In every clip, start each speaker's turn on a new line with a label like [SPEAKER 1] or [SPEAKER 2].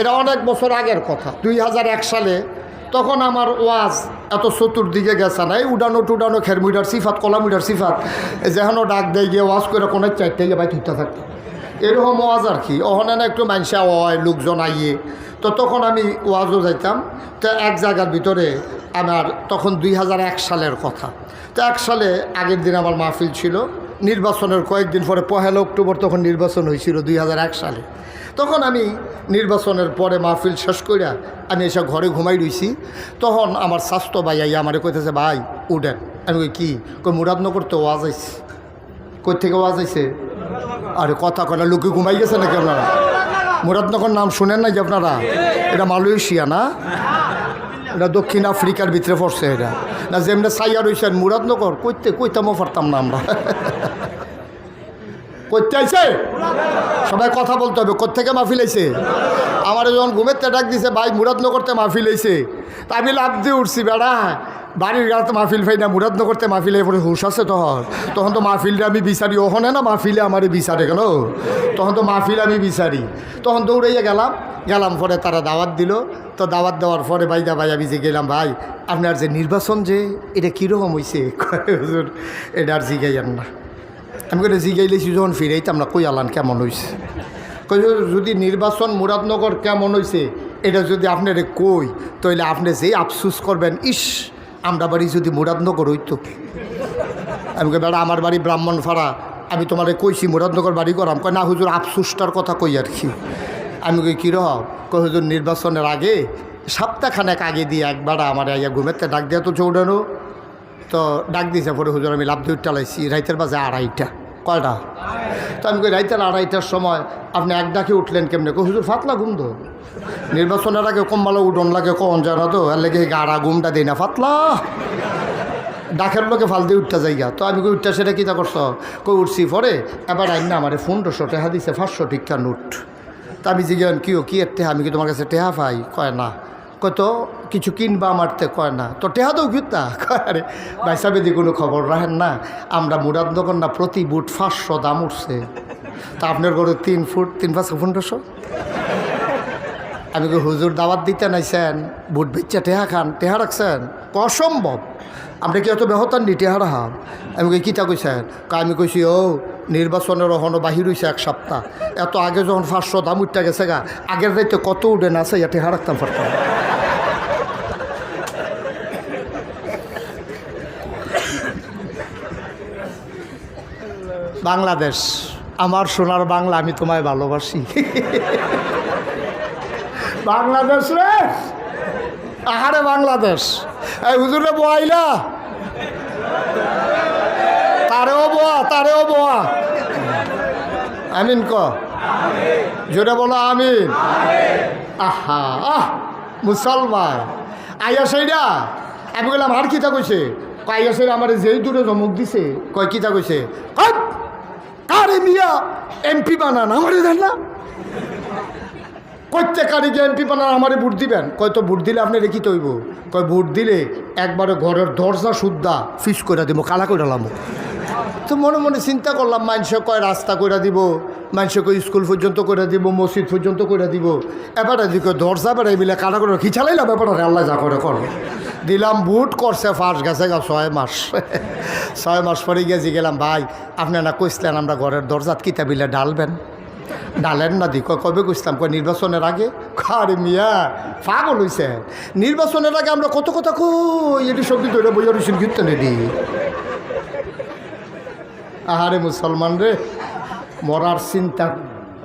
[SPEAKER 1] এটা অনেক বছর আগের কথা, দুই হাজার এক সালে। তখন আমার ওয়াজ এত চতুর্দিকে গেছে না, এই উডানো টুডানো খেরমুইডার সিফাত কলামুইডার সিফাত যেখানো ডাক দেয় গিয়ে ওয়াজ করে কোনো চারটে গিয়ে ভাই ঠিকঠাক থাকতো এরকম ওয়াজ আর কি, ওখানে না একটু মানুষা হয়, লোকজন আইয়ে। তো তখন আমি ওয়াজও যাইতাম। তো এক জায়গার ভিতরে আমার তখন দুই হাজার এক সালের কথা। তো এক সালে আগের দিন আমার মাহফিল ছিল। নির্বাচনের কয়েকদিন পরে, পহেলা অক্টোবর তখন নির্বাচন হয়েছিল দুই হাজার এক সালে। তখন আমি নির্বাচনের পরে মাহফিল শেষ করিয়া আমি এসে ঘরে ঘুমাই রইছি। তখন আমার স্বাস্থ্য ভাই আইয়া আমার কইতেছে, ভাই, উঠেন। আমি কই, কি? কই, মুরাদনগর তো ওয়াজ আইছে। কই থেকে ওয়াজ আইছে? আরে কথা কয় না লোকে ঘুমাই গেছে নাকি আপনারা? মুরাদনগর নাম শুনেন নাকি আপনারা? এটা মালয়েশিয়া না? এটা দক্ষিণ আফ্রিকার ভিতরে পড়ছে এটা। না, যেমনি সাইয়া রয়েছেন মুরাদনগর, কইতে কইতামও পারতাম না আমরা। করতে আইছে? সবাই কথা বলতে হবে কোথেকে মাহফিল আইছে? আমার যখন ঘুমের ডাক দিছে, ভাই, মুরাদনগরতে মাহফিল আইছে। তা আমি লাভ দিয়ে উঠছি, বেড়া বাড়ির গাড়িতে মাহফিল ফাই না মুরাদনগরতে মাহফিল পরে হুশ আছে তখন। তখন তো মাহফিলটা আমি বিচারি। ওখানে না মাহফিলে আমারে বিচারে কেন তখন তো মাহফিল আমি বিচারি। তখন দৌড়াইয়া গেলাম। গেলাম পরে তারা দাওয়াত দিল। তো দাওয়াত দেওয়ার পরে ভাইদা ভাই আমি যে গেলাম, ভাই, আপনার যে নির্বাচন যে, এটা কীরকম হয়েছে এটা আর জিগাইয়ান না। আমি করে জিগাইলেছি, যখন ফিরাইতাম না, কই আলান, কেমন হয়েছে কই যদি নির্বাচন মুরাদনগর কেমন হয়েছে এটা যদি আপনার কই তাহলে আপনি যেই আফসুস করবেন, ইস আমরা বাড়ি যদি মুরাদনগর হইতো, আমি বেড়া, আমার বাড়ি ব্রাহ্মণপাড়া, আমি তোমারে কইছি মুরাদনগর বাড়ি করাম কয় না, হুজুর, আফসুসটার কথা কই আর কি? আমি কই রহ কই, হুজুর, নির্বাচনের আগে, সপ্তাহখানেক আগে দিয়ে একবার আমার আইয়া ঘুমেতে ডাক দেওয়া তো চৌড়ানো তো ডাক দিয়েছে পরে হুজুর, আমি লাভ দিয়ে চালাইছি রাইতের বাজে আড়াইটা। কয়টা? তো আমি কই রাইতের আড়াইটার সময় আপনি এক ডাকে উঠলেন কেমনে? কই, হুজুর, ফাতলা ঘুম তো। নির্বাচনের আগে কম ভালো উঠন লাগে, কখন জানো তো আর লেগে গাড়া ঘুমটা দেই না। ফাতলা! ডাকের লোকে ফাল দিয়ে উঠতে যাইগা। তো আমি কই, উঠতে সেটা কীটা করছ? কই, উঠছি পরে। এবার আইন না, আমার পনেরোশো টেহা দিছে, পাঁচশো টিকা নোট। তা আমি জিজ্ঞান কিও, কি এর টেহা? আমি কি তোমার কাছে টেহা পাই? কয়, না। কয় তো কিছু কিনবা মারতে কয় না। তো টেহা তো ঘুরতা কয়, আরে ভাই কোনো খবর রাখেন না, আমরা মুরাদনগর না প্রতি বুট পাঁচশো দাম উঠছে। তা আপনার ঘরে তিন ফুট, তিন পাঁচশো পনেরোশো? আমি কি হুজুর দাওয়াত দিতে নাইছেন, বুট বেচ্চা টেহা খান, টেহা রাখছেন? অসম্ভব। আমরা কি এত বেহতান নি টেহা রাহাম আমি কই কিতা কইছেন? কা আমি কইছি, ও, নির্বাচনের ওখানো বাহির হইছে এক সপ্তাহ। এত আগে যখন পাঁচশো দাম উঠতে গেছে গা, আগের রাইতে কত উঠে না আছে, ইয়া টেহা রাখতাম পারতাম। বাংলাদেশ, আমার সোনার বাংলা আমি তোমায় ভালোবাসি। বাংলাদেশ রে! আহারে বাংলাদেশ! এই হুজুরে বোয়াইলা তারেও বোয়া তারেও বোয়া। আমিন ক। জোরে বলো আমিন। আহা, আহ, মুসলমান। আইয়া সেইটা আমি বললাম আর কিতা কইছে? সেইটা আমার যেই দূরে জমক দিছে? কয় কিতা কইছে? কারে মিয়া এমপি বানান, আমারে দেন না। প্রত্যেকারই যে এমপি বানান, আমারে ভোট দিবেন? কয়, তো ভোট দিলে আপনি রেখি তৈব? কয়, ভোট দিলে একবারে ঘরের দরজা শুদ্ধা ফিস করে দিব, কালা করে লাম। তো মনে মনে চিন্তা করলাম মানুষে কয়, রাস্তা করে দিব মানুষে কয়, স্কুল পর্যন্ত করে দিব, মসজিদ পর্যন্ত করে দিব। এবারে দিকে দরজা বেড়াই মিলে কাটা করে খিচালাইলাম ব্যাপারটা আল্লাহ যা করে, কর। দিলাম বুট করছে ফার্স্ট গেছে গা, ছয় মাস। ছয় মাস পরে গেছি, গেলাম, ভাই আপনি না কইসলেন আমরা ঘরের দরজাত কিতাবিলে ডালবেন ডালেন না দি কবে কইসলাম কয়, নির্বাচনের আগে? আরে মিয়া, পাগল হইছে। নির্বাচনের আগে আমরা কত কথা কই, এটি সবজি ধরে বইয়া রইছেন কীর্তন এটি? আহারে মুসলমান রে, মরার চিন্তা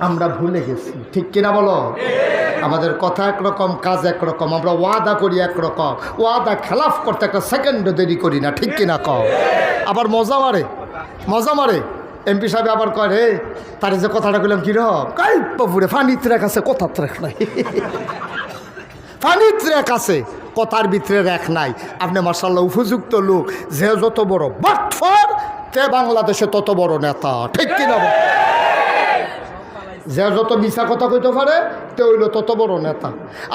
[SPEAKER 1] আমরা ভুলে গেছি। ঠিক কিনা বলো? আমাদের কথা একরকম, কাজ একরকম, আমরা ওয়াদা করি একরকম। ওয়াদা খেলাফ করতে একটা সেকেন্ডও দেরি করি না, ঠিক কিনা কও? আবার মজা মারে মজা মারে। এমপি সাহেব আবার কয়, রে, তার যে কথাটা বললাম কীরকম কাই বাবুরে ফানি ত্রেক আছে কথা ত্রেক নাই? ফানি ত্রেক আছে, কথার ভিতরে রেখ নাই। আপনি মার্শাল্লাহ উপযুক্ত লোক, যে যত বড় বাটফার, তে বাংলাদেশে তত বড় নেতা, ঠিক কিনা? যে যত মিশা কথা কইতে পারে, তে হইল তত বড় নেতা।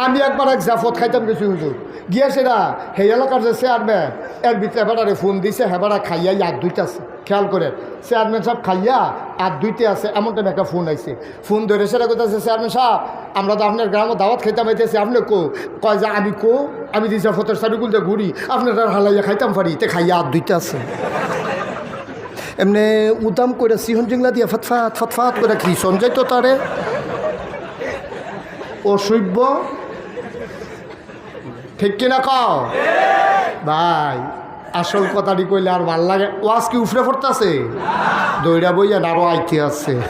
[SPEAKER 1] আমি একবার এক জাফত খাইতাম গেছি হুজুর। গিয়েছে না সেই এলাকার যে চেয়ারম্যান এর ভিতরে বেড়ারে ফোন দিছে, হেবারা খাইয়া আর দুইটা আছে। খেয়াল করে চেয়ারম্যান সাহেব খাইয়া আর দুইতে আছে, এমন টাইম একটা ফোন আইছে। ফোন ধরে সেটা কোথাছে চেয়ারম্যান সাহেব, আমরা তো আপনার গ্রামে দাওয়াত খাইতাম, আইতেছি, আপনি কো? কয় যে, আমি কো, আমি দিছি ফতের দিয়ে ঘুরি, আপনার হালাইয়া খাইতাম পারি, তে খাইয়া আর দুইটা আছে। এমনি উদাম করে সিহন জিংলা দিয়ে ফতফাত ফতফাত করে কি সঞ্জয় তো তারে। অসভ্য। ঠিক কিনা কও? ভাই, আসল কথাটি কইলে আর ভালো লাগে ওয়াজ কি উফরে পড়তেছে? দৈরা বইয়া আরও আইতে আছে।